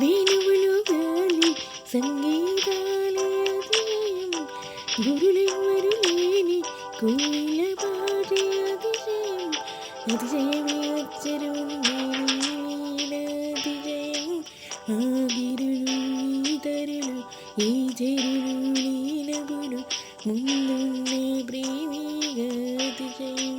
వేణువులు గాలి సంగీతాలే అతిశయం గురులెవ్వరు లేని కోయిల పాటే అతిశయం అతిశయమే అచ్చరు అతిశయం ఆగిరులు ఇతరులు ఈ చెరులు నీనగులు ముందున్న ప్రేమిగా అతిశయం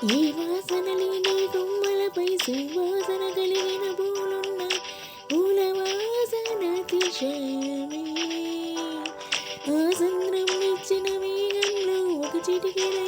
ఈ వాసన లేని గుమ్మలపై సువాసన కలిగిన పూలున్న పూల వాసన అతిశయమే ఆ సంద్రం ఇచ్చిన వేగంలో ఒక చిటికెలైన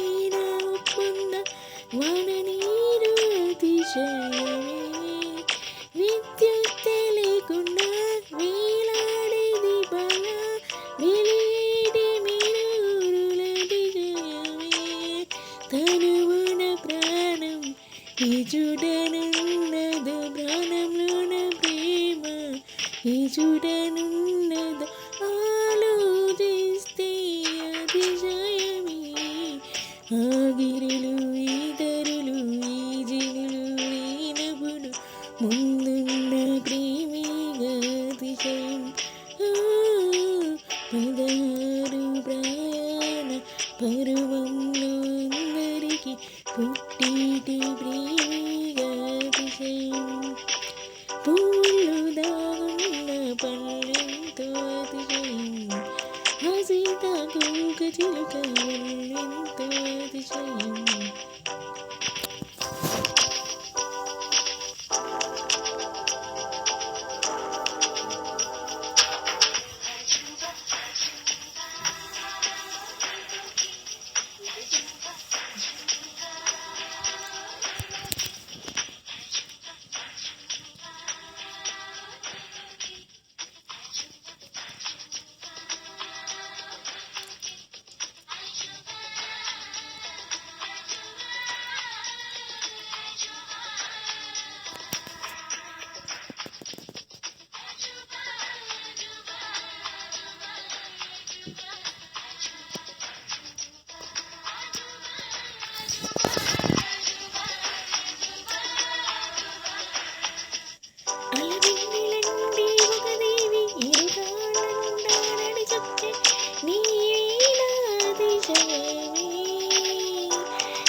ചുരെ നിന്നത് ആലോചിസ്തേ അതിശയമേ ആകിരിലു ഇതരുലു ഈ ജീനുലീനപുലു മുന്തുന്ന പ്രേമികതിശയം പതിനാറു പ്രായണ പരുവം നരികി പുട്ടിട്ട് പ്രേ 她更与你记起你的吸引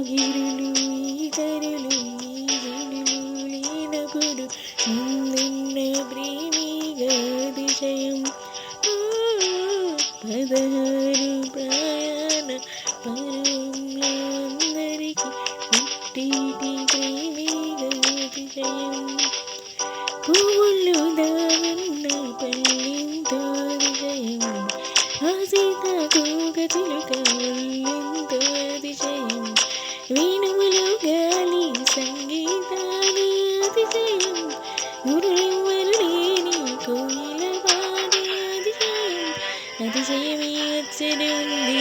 പകിരുളി കരുളി ഗുരു നിന്നെ പ്രേമിക അതിശയം. പദഹാരു പ്രയാണ പര sitting in the